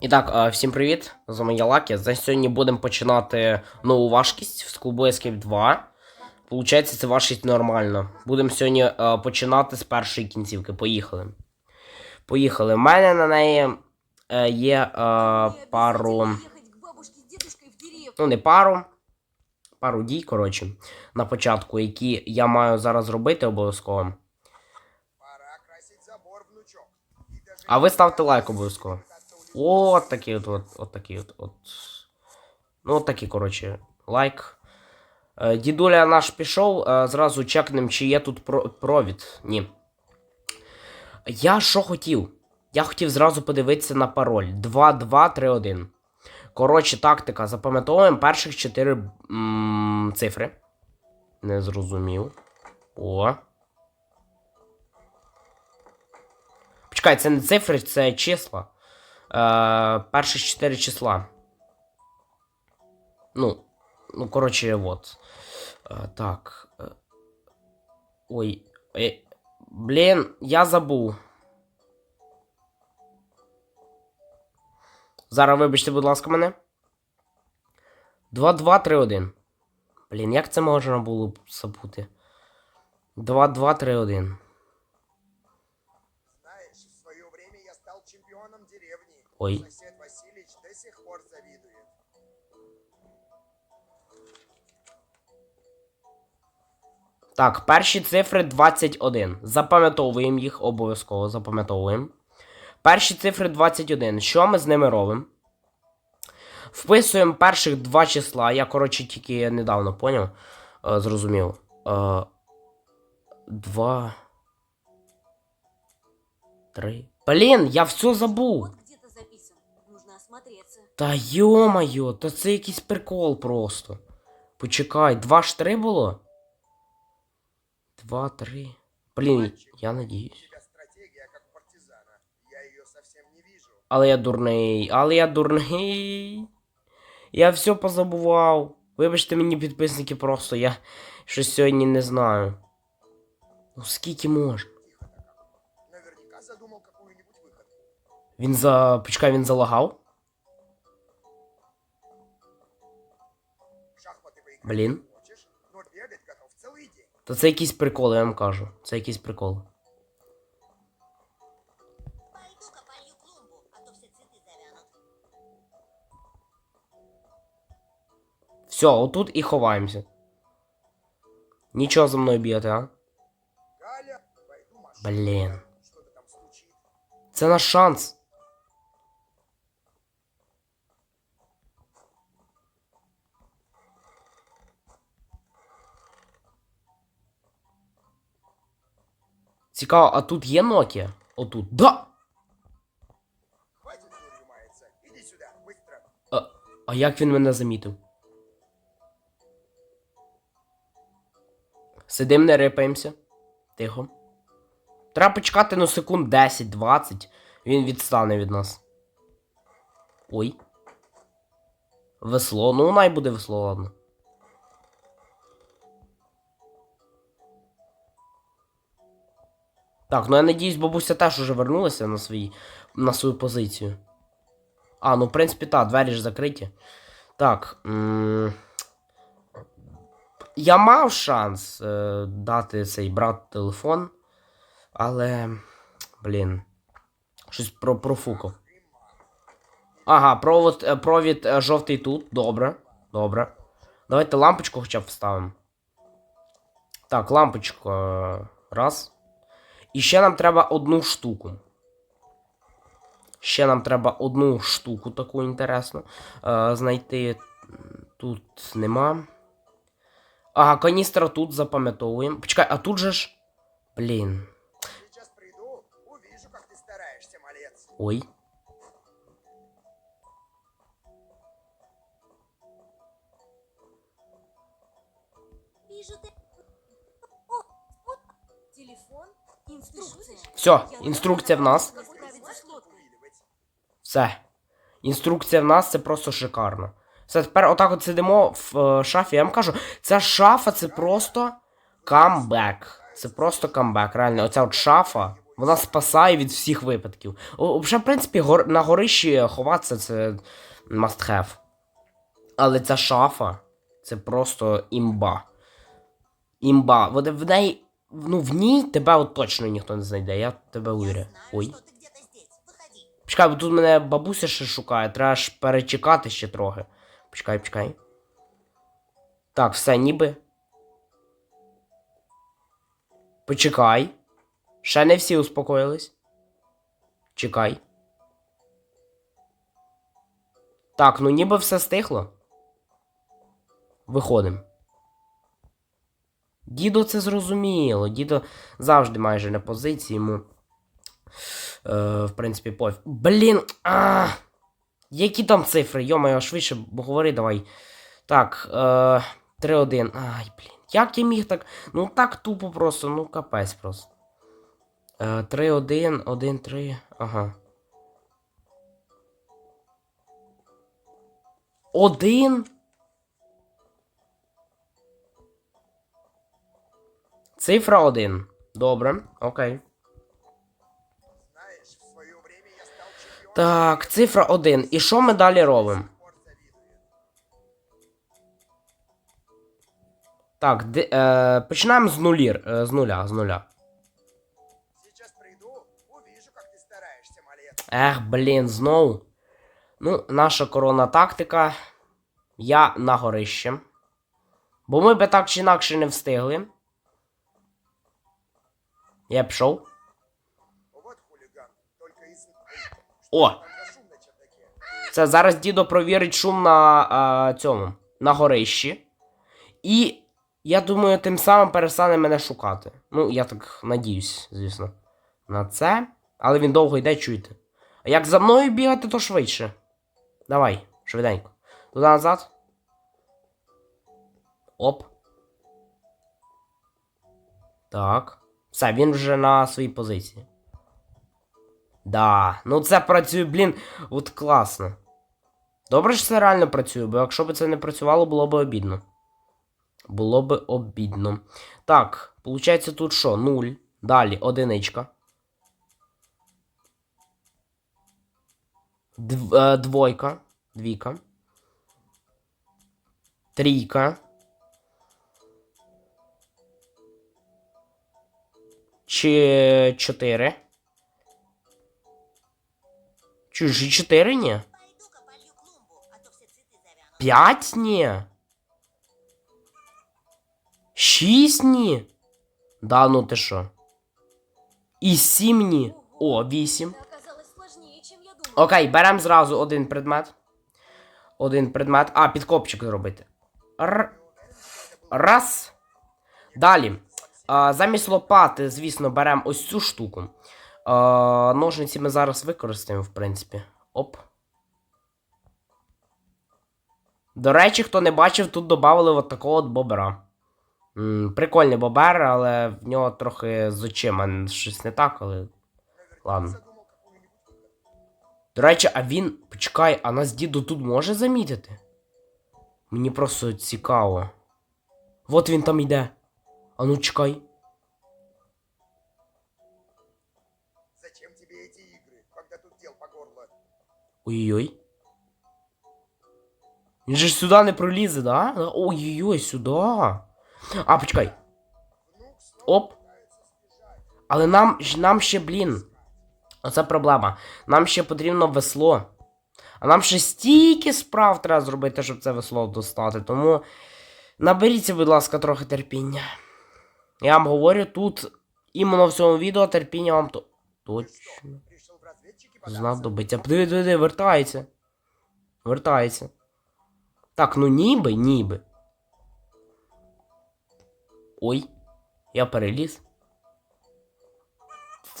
І так, е, всім привіт! З вами я Лакі. За сьогодні будемо починати нову важкість в Schoolboy Escape 2. Получається, це важкість нормально. Будемо сьогодні е, починати з першої кінцівки. Поїхали. Поїхали. У мене на неї е, є пару. Ну, не пару. Пару дій, коротше, на початку, які я маю зараз зробити обов'язково. А ви ставте лайк обов'язково. От такий от, от, от такий от, от. Ну, от такий, коротше, лайк. Е, Дідуля наш пішов, зразу чекнем, чи є тут провід. Ні. Я що хотів? Я хотів зразу подивитися на пароль. 2231. Коротше, тактика. Запам'ятовуємо перших 4 м- цифри. Не зрозумів. О. Почекай, це не цифри, це числа. Е, перших 4 числа. Ну, ну, коротше, от. Е, так. Е, ой. Блін, я забув. Зараз вибачте, будь ласка, мене. 2-2-3-1. Блін, як це можна було забути? 2-2-3-1. Ой. Василич до сих пор завидует. Так, перші цифри 21. Запам'ятовуємо їх, обов'язково запам'ятовуємо. Перші цифри 21. Що ми з ними робимо? Вписуємо перших два числа. Я, коротше, тільки недавно поняв. Е, зрозумів. Е, два. Три. Блін, я все забув. Та йо-моє, то це якийсь прикол просто. Почекай, два ж три було? Два, три. Блін, я надіюсь. Але я дурний, але я дурний. Я все позабував. Вибачте мені, підписники, просто я щось сьогодні не знаю. Ну скільки можна? Выходку. Він за. Почекай, він залагав? День. То це якийсь прикол, я вам кажу. Це якийсь прикол. Пойду-ка полью клумбу, а то все отут і ховаємося. Нічого за мною б'єте, а? Галя, пойду машину. Блин. Что-то там стучит. Це наш шанс. Цікаво, а тут є Nokia? Отут. Да! А, а як він мене замітив? Сидим, не рипаємося. Тихо. Треба почекати ну секунд 10-20. Він відстане від нас. Ой. Весло. Ну, най буде весло, ладно. Так, ну я надіюсь, бабуся теж уже вернулася на свій, на свою позицію. А, ну, в принципі, так, двері ж закриті. Так. М я мав шанс е дати цей брат телефон, але. Блін. Щось про профукав. Ага, провод, е, провід е, жовтий тут. Добре. Добре. Давайте лампочку хоча б вставимо. Так, лампочку. Раз. І ще нам треба одну штуку. Ще нам треба одну штуку таку інтересну е, знайти. Тут нема. Ага, каністра тут запам'ятовуємо. Почекай, а тут же ж. Блін. Сейчас приду, увижу, как ты стараешься, малец. Ой. Вижу ты... О, вот телефон, инструкция. Все, інструкція в нас. Все. Інструкція в нас це просто шикарно. Все, тепер отак от сидимо в е, шафі. Я вам кажу, ця шафа це просто камбек. Це просто камбек. Реально, оця от шафа Вона спасає від всіх випадків. О, Вже, в принципі, гор... на горищі ховатися це must have. Але ця шафа це просто імба. Імба. В неї. Ну, в ній тебе от точно ніхто не знайде, я тебе Я уверю. Ой. Почекай, бо тут мене бабуся ще шукає, треба ж перечекати ще трохи. Почекай, почекай. Так, все, ніби. Почекай. Ще не всі успокоїлись. Чекай. Так, ну ніби все стихло. Виходимо. Дідо це зрозуміло. Дідо завжди майже на позиції йому. Е, в принципі, пофіг. Блін. А, які там цифри? Йомайо, швидше говори давай. Так, е, 3-1. Ай, блін. Як я міг так. Ну так тупо просто, ну капець просто. Е, 3-1, 1-3. Ага. Один. Цифра 1. Добре, окей. Так, цифра 1. І що ми далі робимо? Так, де, е, починаємо з нулір, е, з нуля, з нуля. Ех, блін, знову. Ну, наша корона тактика. Я на горище. Бо ми би так чи інакше не встигли. Я пішов. О! Це зараз дідо провірить шум на а, цьому, на горищі. І я думаю, тим самим перестане мене шукати. Ну, я так надіюсь, звісно, на це. Але він довго йде, чуєте. А як за мною бігати, то швидше. Давай, швиденько. Туди назад. Оп. Так. Все, він вже на своїй позиції. Да, ну це працює, блін, от класно. Добре, що це реально працює, бо якщо б це не працювало, було б обідно. Було б обідно. Так, виходить тут що? Нуль. Далі одиничка. Дв, е, двойка. Двійка. Трійка. Чи чотири. Чужі чотири, ні? Пойду-ка полью клумбу, а то все цветы завянут. П'ять ні. Шість ні. Да ну ти що? І сім ні. О, вісім. Оказалось сложнее, чем я думала. Окей, беремо зразу один предмет. Один предмет. А, підкопчик зробити. Р... Раз. Далі. Замість лопати, звісно, беремо ось цю штуку. Ножниці ми зараз використаємо, в принципі. Оп. До речі, хто не бачив, тут додали от такого от бобера. М, прикольний бобер, але в нього трохи з очима щось не так, але. Ладно. До речі, а він. Почекай, а нас діду тут може замітити? Мені просто цікаво. От він там йде. А ну чекай. Зачем тебе эти игры, когда тут дел по горло? Ой-ой. Він же ж сюди не пролізе, да? Ой-ой-ой, сюди. А, почекай. Внук снова Оп. пытается сбежать. Але нам, ж- нам ще, блін. Оце проблема. Нам ще потрібно весло. А нам ще стільки справ треба зробити, щоб це весло достати. Тому наберіться, будь ласка, трохи терпіння. Я вам говорю, тут іменно в цьому відео терпіння вам то. Точно. Решил в разведчики податься? Знадобиться. Диви, диви, вертається. Вертається. Так, ну ніби, ніби. Ой, я переліз.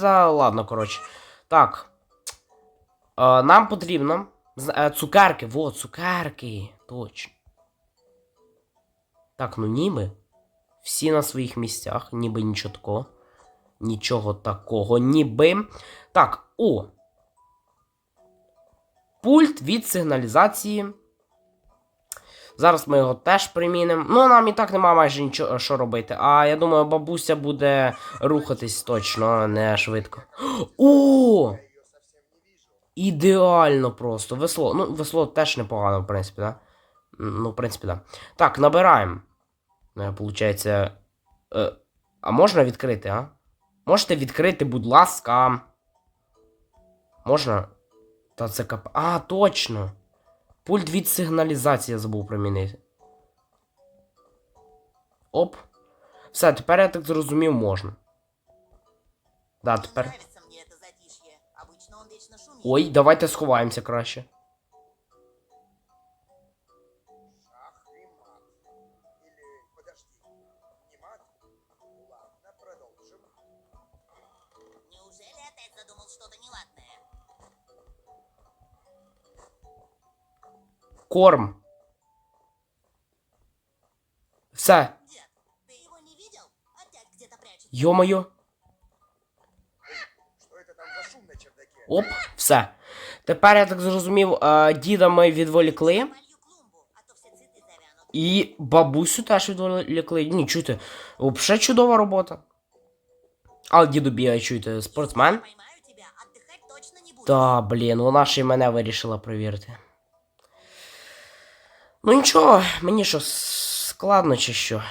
Та ладно, коротше. Так. Е, нам потрібно. е, цукерки, во, цукерки. Точно. Так, ну ніби. Всі на своїх місцях, ніби нічого такого. Нічого такого, ніби. Так, о. Пульт від сигналізації. Зараз ми його теж примінимо. Ну, нам і так немає майже нічого що робити. А я думаю, бабуся буде рухатись точно, не швидко. О! Ідеально просто. Весло. Ну, весло теж непогано, в принципі, да? Ну, в принципі, да. Так, набираємо. Е, Получається. Е, а можна відкрити, а? Можете відкрити, будь ласка. Можна? Та це кап. А, точно. Пульт від сигналізації я забув примінити. Оп. Все, тепер я так зрозумів, можна. Да, тепер. Ой, давайте сховаємося краще. где-то прячется. Йо-моє. Что это там за шум на чердаке? Оп, все. Тепер я так зрозумів, е, діда ми відволікли. Полью клумбу, а то все цветы завянут. І бабусю теж відволікли. Ні, чуєте, взагалі чудова робота. Але діду бігає, чуєте, спортсмен. Поймаю тебя, отдыхать точно не буду. Та, блін, вона ще й мене вирішила перевірити. Ну нічого, мені що, складно чи що.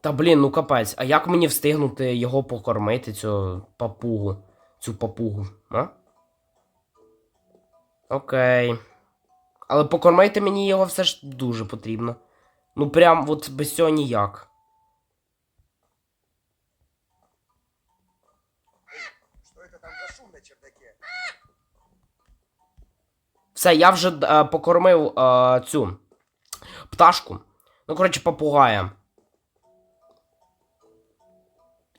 Та блін, ну капець, а як мені встигнути його покормити, цю папугу? Цю папугу, а? Окей. Але покормити мені його все ж дуже потрібно. Ну прям от без цього ніяк. Что это там за шум на чердаке? Все, я вже е, покормив е, цю пташку. Ну, коротше, попугая.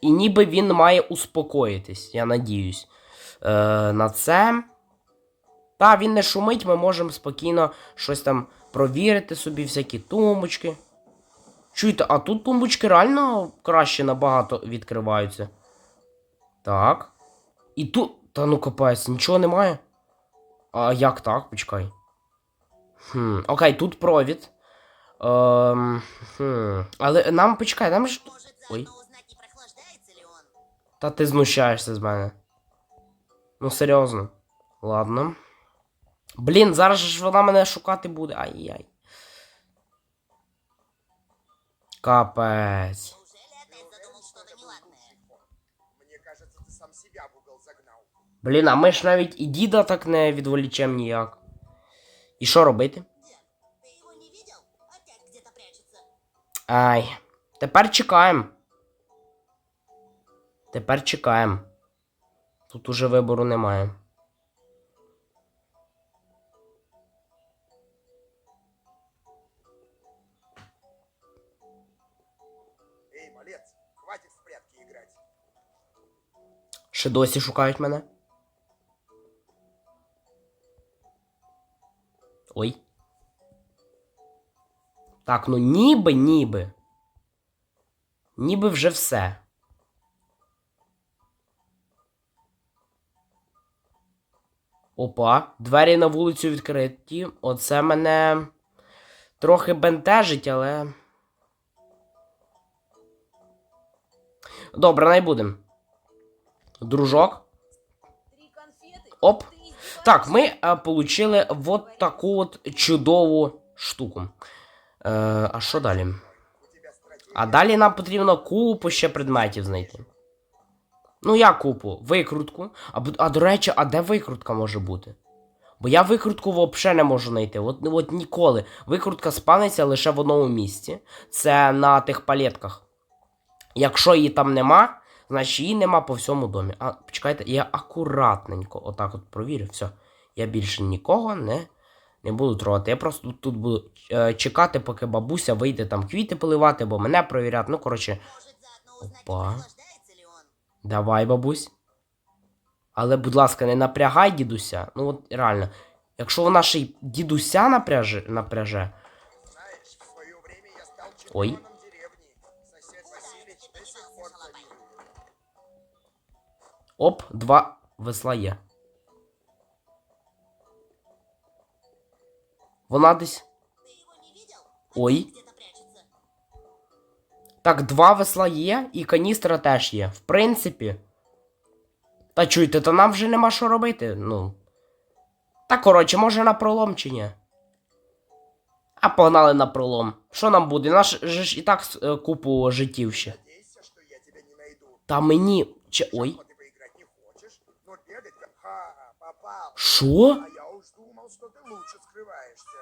І ніби він має успокоїтись, я надіюсь. Е, на це. Та, він не шумить, ми можемо спокійно щось там провірити собі, всякі тумбочки. Чуєте, а тут тумбочки реально краще набагато відкриваються. Так. І тут. Та ну капець, нічого немає. А як так? Почекай. Хм, окей, тут провід. Ем, хм. Але нам почекай, нам ж. Ой. Та ти знущаєшся з мене. Ну, серйозно. Ладно. Блін, зараз ж вона мене шукати буде. Ай-яй. Капець. Блін, а ми ж навіть і діда так не відволічем ніяк. І що робити? Ай. Тепер чекаємо. Тепер чекаємо. Тут уже вибору немає. Ще досі шукають мене. Ой. Так, ну ніби, ніби. Ніби вже все. Опа, двері на вулицю відкриті. Оце мене трохи бентежить, але. Добре, не будемо. Дружок. Оп. Так, ми е, получили вот таку от чудову штуку. Е, а що далі? А далі нам потрібно купу ще предметів знайти. Ну, як купу? Викрутку. А, а до речі, а де викрутка може бути? Бо я викрутку взагалі не можу знайти. От, от ніколи. Викрутка спаниться лише в одному місці. Це на тих палетках. Якщо її там нема, значить її нема по всьому домі. А почекайте, я акуратненько отак от провірю. Все. Я більше нікого не, не буду трогати. Я просто тут, тут буду е, чекати, поки бабуся вийде там квіти поливати, бо мене провірять. Ну, коротше, Опа. давай, бабусь. Але, будь ласка, не напрягай дідуся. Ну, от реально. Якщо вона ще й дідуся напряже, напряже. Ой. Оп, два весла є. Вона десь. Ой. Так, два весла є, і каністра теж є. В принципі. Та чуйте, то нам вже нема що робити. Ну. Та коротше, може на пролом чи ні? А погнали на пролом. Що нам буде? Наш же ж і так е, купу життів ще. Та мені. Чи. Ой. Що? А я уж думал, что ты лучше скрываешься.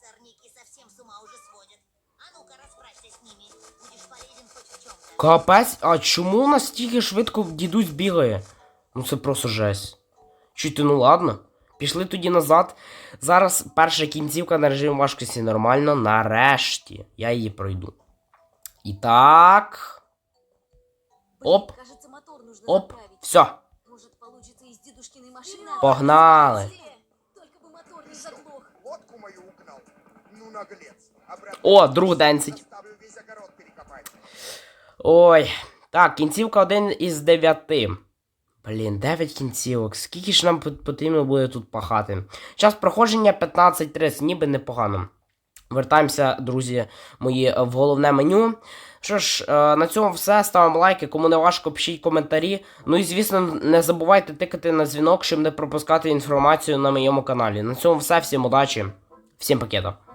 Сорняки совсем с ума уже сводят. А ну-ка, расправься с ними. Будешь полезен хоть в чем-то. Капець, а чому настільки швидко дідусь бігає? Ну це просто жесть. Чуйте, ну ладно. Пішли тоді назад. Зараз перша кінцівка на режимі важкості нормально. Нарешті. Я її пройду. І так. Оп. Кажется, мотор нужно Оп. Все. Обратно О, друг 11. заставлю весь огород перекопать. Ой. Так, кінцівка один із дев'яти. Блін, 9 кінцівок. Скільки ж нам потрібно буде тут пахати? Час проходження 15.30, ніби непогано. Вертаємося, друзі мої, в головне меню. Що ж, е, на цьому все. Ставимо лайки. Кому не важко, пишіть коментарі. Ну і звісно, не забувайте тикати на дзвінок, щоб не пропускати інформацію на моєму каналі. На цьому все. Всім удачі, всім пакета.